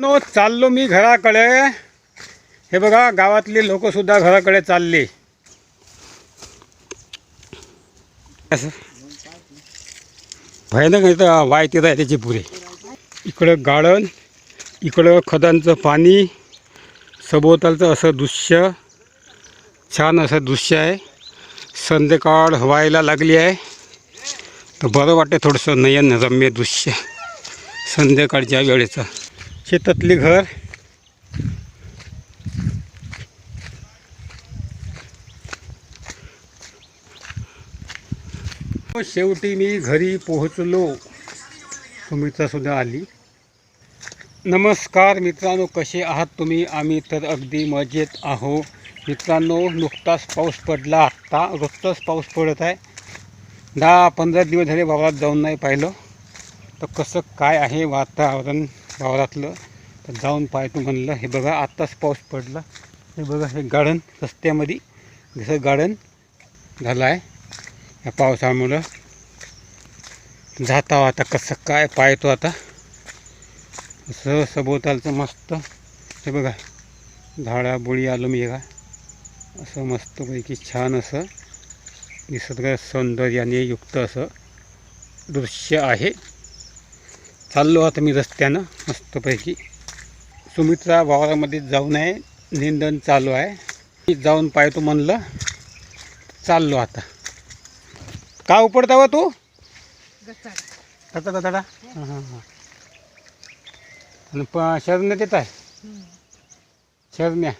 No चाललो मी घराकडे. हे बघा गावातले लोकसुद्धा घराकडे चालले. असं भयानक इथं वायतीत आहे त्याची पुरे. इकडं गार्डन इकडं खदांचं पाणी सभोवतालचं असं दृश्य छान असं दृश्य आहे. संध्याकाळ व्हायला लागली आहे. तर बरं वाटते थोडंसं नयन रम्य दृश्य संध्याकाळच्या वेळेचं. शेतातली घर. शेवटी मी घरी पोहोचलो. सुमित्रा सुद्धा आली. नमस्कार मित्रांनो कसे आहात तुम्ही? आम्ही तर अगदी मजेत आहो मित्रांनो नुकताच पाऊस पडला. आत्ता रोजचाच पाऊस पडत आहे. दहा पंधरा दिवस झाले वावरात जाऊन नाही पाहिलं. तर कसं काय आहे वातावरण वावरातलं? तर जाऊन पाहतो म्हणलं हे बघा आत्ताच पाऊस पडला. हे बघा हे गार्डन रस्त्यामध्ये जसं गार्डन झालं आहे या पावसामुळं. जाता आता कसं काय पाहतो आता. असं सभोवतालचं मस्त. हे बघा झाडाबुळी आलो मी बघा. असं मस्तपैकी छान असं निसर्ग सौंदर्याने युक्त असं दृश्य आहे. चाललो आता मी रस्त्यानं मस्तपैकी. सुमित्रा वावरामध्ये जाऊन आहे. निंदन चालू आहे. मी जाऊन पाहतो म्हणलं चाललो आता. का उपडता वा तू? आता दादा हां हां हां. आणि प शरण्या देत आहे. शरण्या.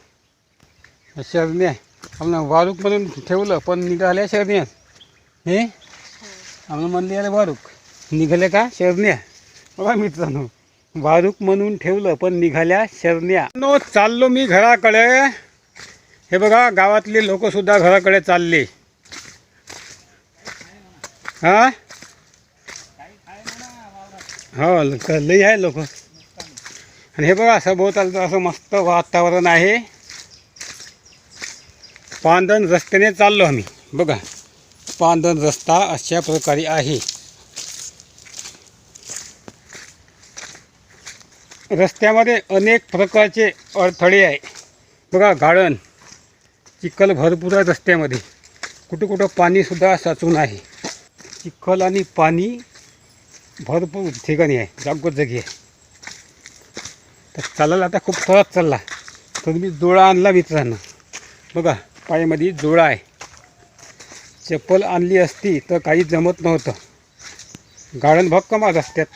शरण्या. आपण वारूक म्हणून ठेवलं पण निघाल्या शरण्या. हे? आम्हाला म्हणले वारूक. निघाल्या का? शरण्या. बघा मित्रांनो. वारूक म्हणून ठेवलं पण निघाल्या शरण्या. नो चाललो मी घराकडे. हे बघा गावातले लोकसुद्धा घराकडे चालले. हा? हो लई आहे लोक. आणि हे बघा सभोवतालचं असं मस्त वातावरण आहे. पांदन रस्त्याने चाललो आम्ही. बघा पांदन रस्ता अशा प्रकारे आहे. रस्त्यामध्ये अनेक प्रकारचे अडथळे आहे. बघा गार्डन चिखल भरपूर आहे रस्त्यामध्ये. कुठं कुठं पाणीसुद्धा साचून आहे. चिखल आणि पाणी भरपूर ठिकाणी आहे जागोजागी आहे. तर चालायला आता खूप त्रास चालला. तर मी जोळा आणला मित्रांनो. बघा पायामध्ये जोळा आहे. चप्पल आणली असती तर काही जमत नव्हतं. गार्डन भक्कम आज रस्त्यात.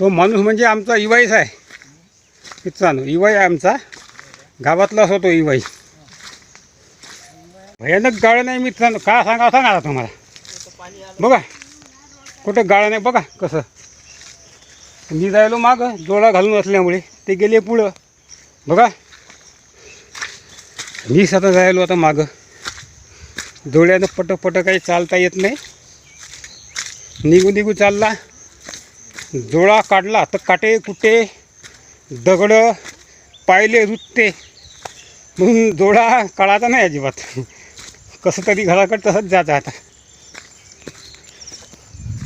तो माणूस म्हणजे आमचा इवाईच आहे. मित्रांनो इवाई आहे आमचा. गावातलाच होतो इवाई. भयानक गाळं नाही मित्रांनो. का सांगा सांगा आता तुम्हाला. बघा कुठं गाळं नाही बघा कसं. मी जायलो मागं जोडा घालून असल्यामुळे. ते गेले पुढं. बघा. मी स्वतः जायलो आता मागं. जोड्यानं पटक पटक काही चालता येत नाही. निघू निघू चालला. जोडा काढला तर काटे कुटे दगडं पायले रुतते. म्हणून जोडा काढायचा नाही अजिबात. कसं तरी घराकडे तसंच जायचं आता.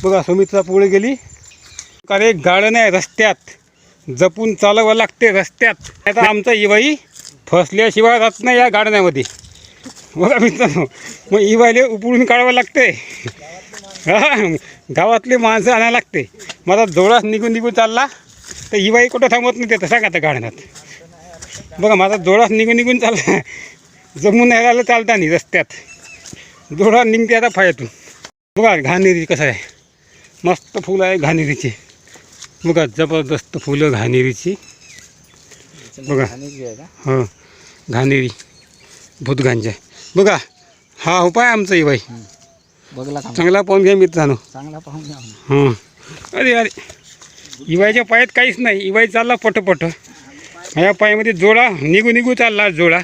बघा सुमित्रा पुढे गेली. अरे गार्डन आहे रस्त्यात. जपून चालावं लागते रस्त्यात. आता आमचा इवाई फसल्याशिवाय जात नाही या गाडण्यामध्ये. बघा मित्रांनो मग इवाईले उपळून काढावं लागते गावातले माणसं आणायला लागते. माझा जोडा निघून निघून चालला तर इवाई कुठं थांबत नाही ते सांगा का त्या गार्डनात बघा माझा जोडा निघून निघून चालला. जमून नाही राहिलं चालता नाही रस्त्यात. जोडा निघते आता फायतून बघा घाणेरी कसं आहे. मस्त फुलं आहे घाणेरीची. बघा जबरदस्त फुलं घाणेरीची. बघा. हां घाणेरी. भूतगांजा. बघा हा उपाय आमचा इवाई बघला का चांगला पाहून घ्या मित्रांनो. चांगला पाहून घ्या हां. अरे अरे. इवायच्या पायात काहीच नाही. इवाई चालला पटपट. या पायामध्ये जोडा. निघू निघू चालला जोडा.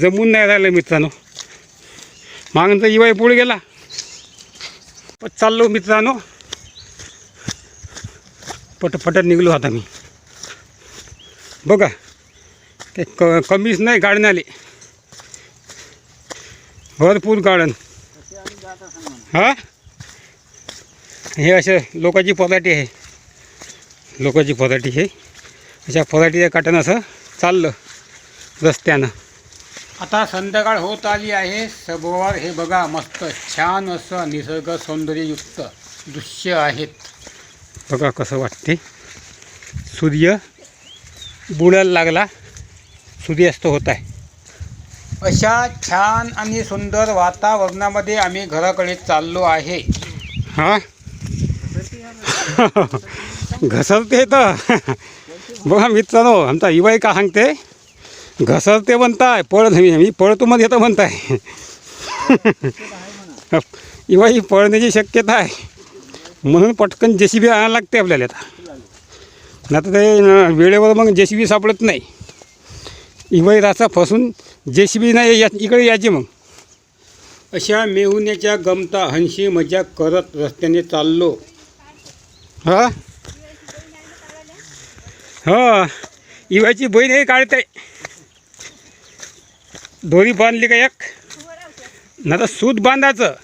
जमून नाही राहिलं मित्रांनो. मागंचा इवाई पुढे गेला. पण चाललो मित्रांनो. पटपट निघलो आता मी. बघा. ते क कमीच नाही गार्डन आले. भरपूर गार्डन हां? हे असे लोकांची पराठी आहे. लोकांची पराठी आहे. अशा फराटीच्या काट्यानं असं चाललं रस्त्यानं. आता संध्याकाळ होत आली आहे. सभोवार हे बघा मस्त छान असं निसर्ग सौंदर्ययुक्त दृश्य आहेत. बघा कसं वाटते. सूर्य बुडायला लागला. सूर्यास्त होत आहे. अशा छान आणि सुंदर वातावरणामध्ये आम्ही घराकडे चाललो आहे. हां? घसरते तर. बघा मित्रांनो आमचा इवाई का सांगते घसरते म्हणताय पळत मी पळतो मध्ये येतं म्हणताय. इवाई पळण्याची शक्यता आहे. म्हणून पटकन जे सी बी आणायला लागते आपल्याला आता. नाही तर ते वेळेवर मग जे सी बी सापडत नाही. इवाई रासा फसून जे सी बी नाही या इकडे यायची मग. अशा मेहुण्याच्या गमता हंशी मजा करत रस्त्याने चाललो. हा? हो. इवायची बहीण हे काढते. दोरी बांधली का एक? ना तर सूत बांधायचं.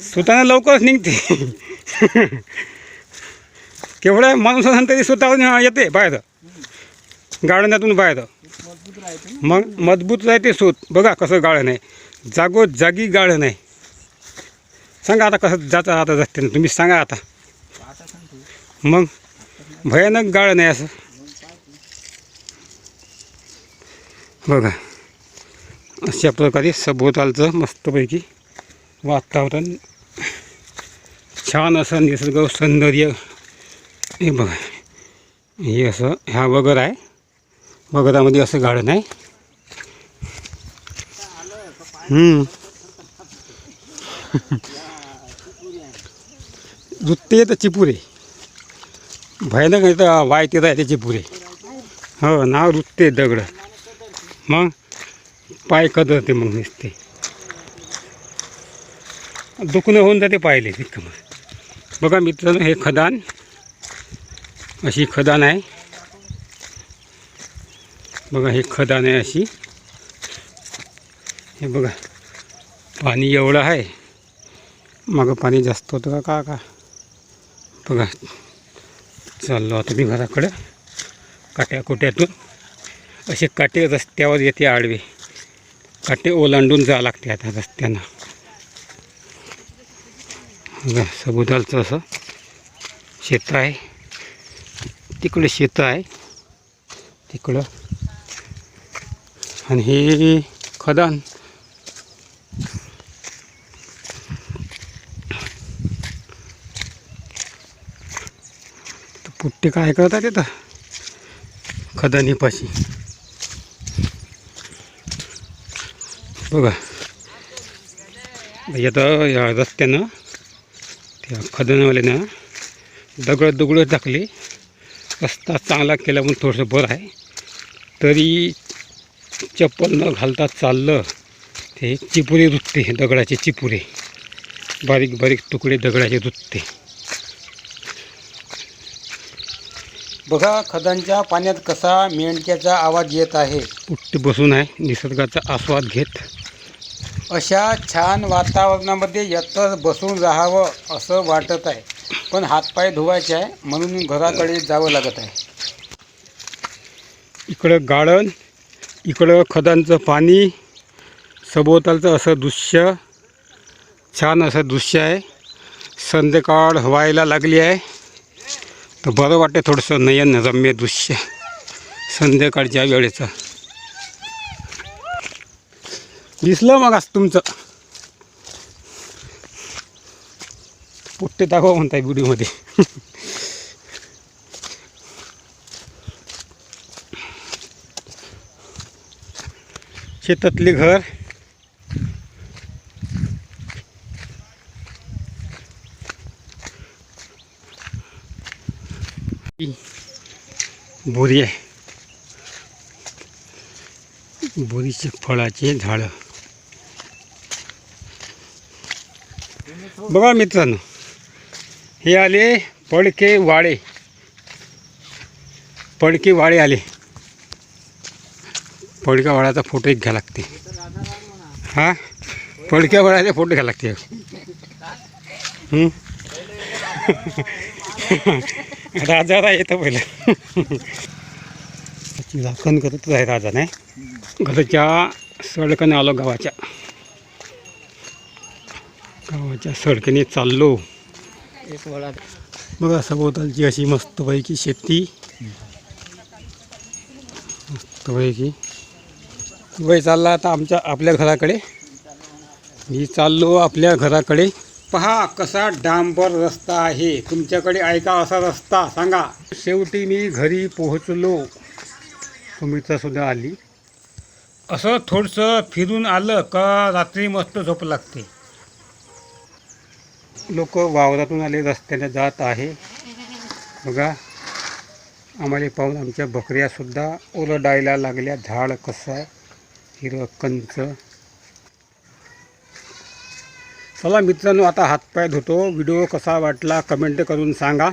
सुतानं लवकरच निघते. केवढ्या माणसानं तरी सुतावून येते बाहेर. गाळण्यातून बाहेर. मग मजबूत राहते सूत. बघा कसं गाळण आहे. जागो जागी गाळण आहे. सांगा आता कसं जाता आता रस्त्यानं. तुम्ही सांगा आता. मग भयानक गाळण आहे असं. बघा. अशा प्रकारे सभोवतालचं मस्तपैकी वातावरण. छान असं निसर्ग सौंदर्य. हे बघा. हे असं ह्या वगैरे आहे. वगरामध्ये असं गार्डन आहे जुत्ते तर चिपुरे. भयानक आहे तर वायते आहे ते चिपुरे. हो नाव रुतते दगड. मग पाय कदरते मग नुसते. दुखणं होऊन जाते पाहिले तितकं मग. बघा मित्रांनो हे खदान. अशी खदान आहे. बघा हे खदान आहे अशी. हे बघा पाणी एवढं आहे. मागं पाणी जास्त होतं का का का? बघा चाललो आता मी घराकडं काट्या कोट्यातून. असे काटे रस्त्यावर येते आडवे. काटे ओलांडून जावं लागते आता रस्त्यानं. बघा समुद्राचं असं शेत आहे. तिकडे शेतं आहे. तिकडं आणि हे खदान. तर पुट्टे काय करतात तिथं खदानीपाशी. बघा. येतं या रस्त्यानं त्या खदानवाल्यानं दगड दगड टाकले. रस्ता चांगला केला म्हणून थोडंसं बरं आहे. तरी चप्पल न घालता चाललं ते चिपुरे रुतते दगडाचे चिपुरे. बारीक बारीक तुकडे दगडाचे रुतते. बघा खदांच्या पाण्यात कसा मेंढक्याचा आवाज येत आहे. पुट्टे बसून आहे निसर्गाचा आस्वाद घेत. अशा छान वातावरणामध्ये एकतर बसून राहावं असं वाटत आहे. पण हातपाय धुवायचे आहे म्हणून घराकडे जावं लागत आहे. इकडं गार्डन इकडं खदांचं पाणी सभोवतालचं असं दृश्य छान असं दृश्य आहे. संध्याकाळ व्हायला लागली आहे. तर बरं वाटते थोडंसं नयन रम्य दृश्य संध्याकाळच्या वेळेचं. दिसलं मग आज तुमचं. पुट्टे दाखवा म्हणताय व्हिडिओमध्ये शेतातले घर. बोरी आहे. बोरीचे फळाचे झाडं. बघा मित्रांनो हे आले पडके वाळे पडके वाळे आले. पडक्या वाळ्याचा फोटो एक घ्या लागते. हां? पडक्या वाळ्याचा फोटो घ्या लागते. राजाला येतं पहिलं. त्याची राखण करतच आहे राजा नाही घरच्या सडकने आलो गावाच्या. गावाच्या सडकेने चाललो. बघा सभोवतालची अशी मस्तपैकी शेती. मस्तपैकी वय चालला आता आमच्या आपल्या घराकडे. मी चाललो आपल्या घराकडे. पहा कसा डांबर रस्ता आहे. तुमच्याकडे ऐका असा रस्ता? सांगा. शेवटी मी घरी पोहोचलो. सुमित्रा सुद्धा आली. असं थोडंसं फिरून आलं का रात्री मस्त झोप लागते. लोक वावरातून आले रस्त्याने जात आहे. बघा आम्हाला पाहून आमच्या बकऱ्यासुद्धा ओरडायला लागल्या. झाड कसं आहे? हिरवं कंच चला मित्रांनो आता हातपाय धुतो. व्हिडिओ कसा वाटला कमेंट करून सांगा.